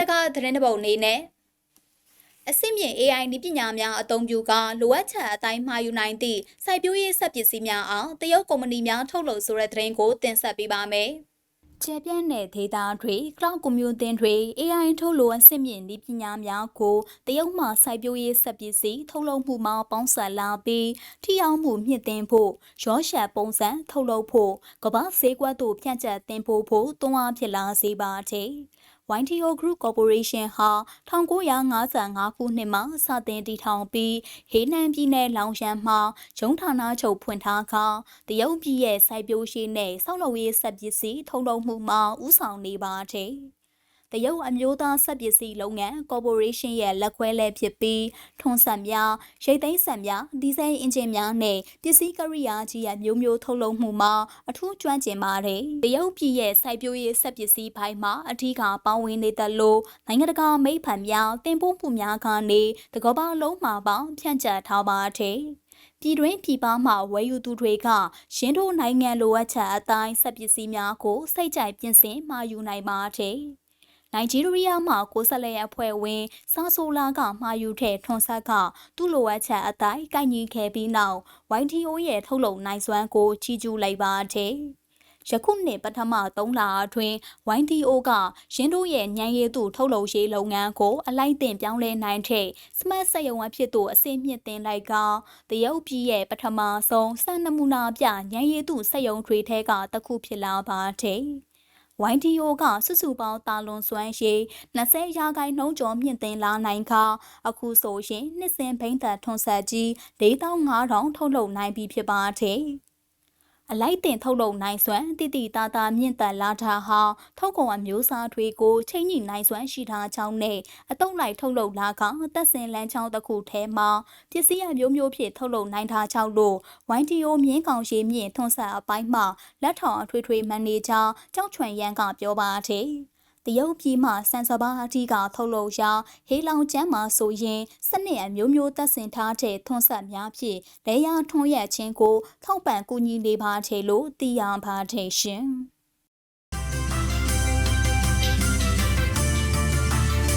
တစ်ပုဒ်အနေနဲ့အစစ်မြင့် AI နည်းပညာများအသုံးပြုကလိုအပ်ချက်အတိုင်းမှာယူနိုင်သည့်စိုက်ပျိုးရေးစက်ပစ္စည်းများအောင်တရုတ်ကုမ္ပဏီများထုတ်လုပ်ဆိုတဲ့သတင်းကိုတင်ဆက်ပေးပါမယ်။ကျေပြန့်တဲ့ဒေတာတွေ cloud computing တွေ AI ထုတ်လို့အဆင့်မြင့်နည်းပညာများကိုတရုတ်မှစိုက်ပျိုးရေးစက်ပစ္စည်းထုတ်လုပ်မှုမှာပေါင်းစပ်လာပြီးထိရောက်မှုမြင့်တင်ဖို့ရောရှက်ပုံစံထုတ်လုပ်ဖို့ကမ္ဘာဈေးကွက်သို့ဖြန့်ကျက်တင်ပို့ဖို့တွန်းအားဖြစ်လာစေပါသည်။ YTO Group Corporation ဟာ1955ခုနှစ်မှာစတင်တည်ထောင်ပြီးဟေနန်ပြည်နယ်လောင်ရှမ်းမှာဂျုံဌာနချုပ်ဖွင့်ထားကတရုတ်ပြည်ရဲ့စိုက်ပျိုးရေးနဲ့ဆောက်လုပ်ရေးစက်ပစ္စည်းထုတ်လုပ်မှုမှာဦးဆောင်နေပါတယ်။ တရုတ်အမျိုးသားစက်ပစ္စည်းလုပ်ငန်းကော်ပိုရေးရှင်းရဲ့လက်ခွဲလဲဖြစ်ပြီးထွန်းဆက်များရိတ်သိမ်းဆက်များဒီဇယ်အင်ဂျင်များနဲ့ပစ္စည်းကရိယာကြီးရမျိုးမျိုးထုတ်လုပ်မှုမှာအထူးကျွမ်းကျင်ပါတယ်။တရုတ်ပြည်ရဲ့စိုက်ပျိုးရေးစက်ပစ္စည်းပိုင်းမှာအထူးကပေါင်းဝင်နေသလိုနိုင်ငံတကာမိတ်ဖက်များတင်ပို့မှုများကနေတကမ္ဘာလုံးမှာပေါင်းဖြန့်ကျက်ထားပါတယ်။ပြည်တွင်းပြည်ပမှဝယ်ယူသူတွေကရှင်းတို့နိုင်ငံလိုအပ်ချက်အတိုင်းစက်ပစ္စည်းများကိုစိတ်ကြိုက်ပြင်ဆင်မှာယူနိုင်ပါတယ်။ နိုင်ဂျီးရီးယားမှကိုဆက်လက်အဖွဲ့ဝင်စာဆိုလာကမှာယူတဲ့ထွန်ဆက်ကသူ့လိုအပ်ချက်အတိုင်းကိုက်ညီခဲ့ပြီးနောက် YTO ရဲ့ထုတ်လုပ်နိုင်စွမ်းကိုချီးကျူးလိုက်ပါတယ်။ယခုနှစ်ပထမ3လအတွင်း YTO ကရင်းတို့ရဲ့ညံရည်သူထုတ်လုပ်ရေးလုပ်ငန်းကိုအလိုက်တင်ပြောင်းလဲနိုင်တဲ့ Smart စက်ရုံအဖြစ်သို့အဆင့်မြင့်တင်လိုက်ကတရုတ်ပြည်ရဲ့ပထမဆုံးစံနမူနာပြညံရည်သူစက်ရုံတွေထဲကတစ်ခုဖြစ်လာပါတယ်။ YTO ကစုစုပေါင်းတာလွန်စွမ်းရည်20ရာခိုင်နှုန်းကျော်မြင့်တင်လာနိုင်ခါအခုဆိုရင်နှစ်စဉ်ဘိန်းသက်ထွန်ဆက်ကြီး4500ထုတ်လုပ်နိုင်ပြီဖြစ်ပါတယ်။ အလိုက်တင်ထုတ်လုပ်နိုင်စွမ်းတိတိတသားမြင့်တက်လာတာဟာထုတ်ကုန်အမျိုးအစားတွေကိုချိန်ညိနိုင်စွမ်းရှိထားကြောင်းနဲ့အတုံးလိုက်ထုတ်လုပ်လာကတက်စင်လန်းချောင်းတစ်ခုထဲမှာပစ္စည်းအမျိုးမျိုးဖြင့်ထုတ်လုပ်နိုင်တာကြောင့်လို့ YTO မြင်းကောင်ရှိမြင့်ထွန်းဆက်အပိုင်းမှလက်ထောင်အထွေထွေမန်နေဂျာကြောက်ချွန်ရန်ကပြောပါတယ် တရုတ်ပြည်မှစံစဘာအထီးကထုတ်လုပ်ရာဟေးလောင်ကျမ်းမှာဆိုရင်စနစ်အမျိုးမျိုးသက်ဆင်ထားတဲ့ထွန်းဆက်များဖြင့်လေယာထွန်းရက်ချင်းကိုထောက်ပံ့ကူညီနေပါတယ်လို့သိရပါတယ်ရှင်။